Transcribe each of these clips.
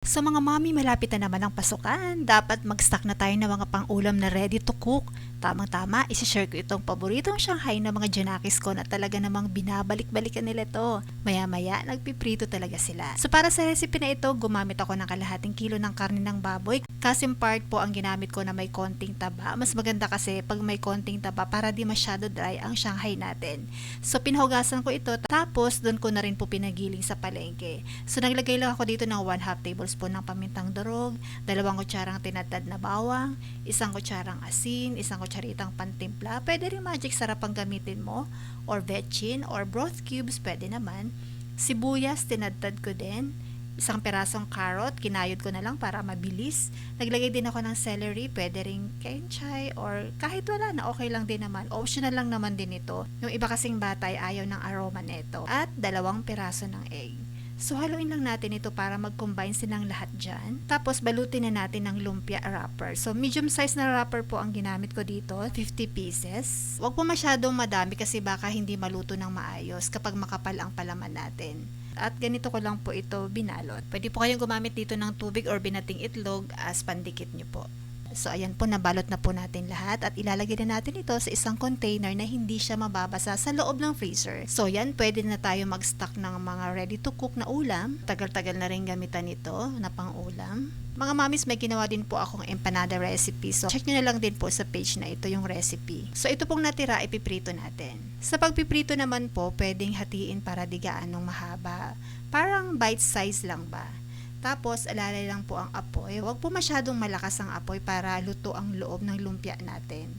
Sa mga mami, malapit na naman ang pasukan. Dapat mag-stock na tayo ng mga pang-ulam na ready to cook. Tamang-tama, isi-share ko itong paboritong Shanghai na mga Janakis ko na talaga namang binabalik-balikan nila to. Maya-maya, nagpiprito talaga sila. So para sa recipe na ito, gumamit ako ng kalahating kilo ng karne ng baboy. Kasim part po ang ginamit ko na may konting taba. Mas maganda kasi pag may konting taba para di masyado dry ang Shanghai natin. So pinhugasan ko ito tapos doon ko na rin po pinagiling sa palengke. So naglagay lang ako dito ng 1 half tablespoon ng pamintang durog, dalawang kutsarang tinadtad na bawang, isang kutsarang asin, isang kutsaritang pantimpla. Pwede rin magic sarap ang gamitin mo or vetchin or broth cubes pwede naman. Sibuyas tinadtad ko din isang perasong carrot, kinayod ko na lang para mabilis. Naglagay din ako ng celery, pwede ring kenchay or kahit wala na okay lang din naman. Optional lang naman din ito. Yung iba kasing batay ayaw ng aroma nito. At dalawang peraso ng egg. So haluin lang natin ito para mag-combine silang lahat dyan. Tapos balutin na natin ng lumpia wrapper. So medium size na wrapper po ang ginamit ko dito, 50 pieces. Huwag po masyadong madami kasi baka hindi maluto ng maayos kapag makapal ang palaman natin. At ganito ko lang po ito binalot. Pwede po kayong gumamit dito ng tubig or binating itlog as pandikit nyo po. So ayan po, nabalot na po natin lahat at ilalagay na natin ito sa isang container na hindi siya mababasa sa loob ng freezer. So yan, pwede na tayo mag-stock ng mga ready to cook na ulam. Tagal-tagal na rin gamitan ito na pang ulam. Mga mamis, may ginawa din po akong empanada recipe. So, check nyo na lang din po sa page na ito yung recipe. So, ito pong natira, ipiprito natin. Sa pagpiprito naman po, pwedeng hatiin para di gaanong mahaba. Parang bite size lang ba? Tapos, alalay lang po ang apoy. Huwag po masyadong malakas ang apoy para luto ang loob ng lumpia natin.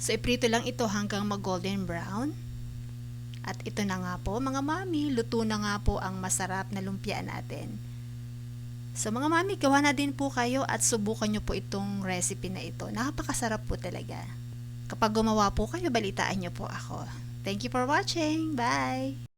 So, iprito lang ito hanggang mag-golden brown. At ito na nga po, mga mami, luto na nga po ang masarap na lumpia natin. So mga mami, gawa na din po kayo at subukan nyo po itong recipe na ito. Napakasarap po talaga. Kapag gumawa po kayo, balitaan nyo po ako. Thank you for watching. Bye!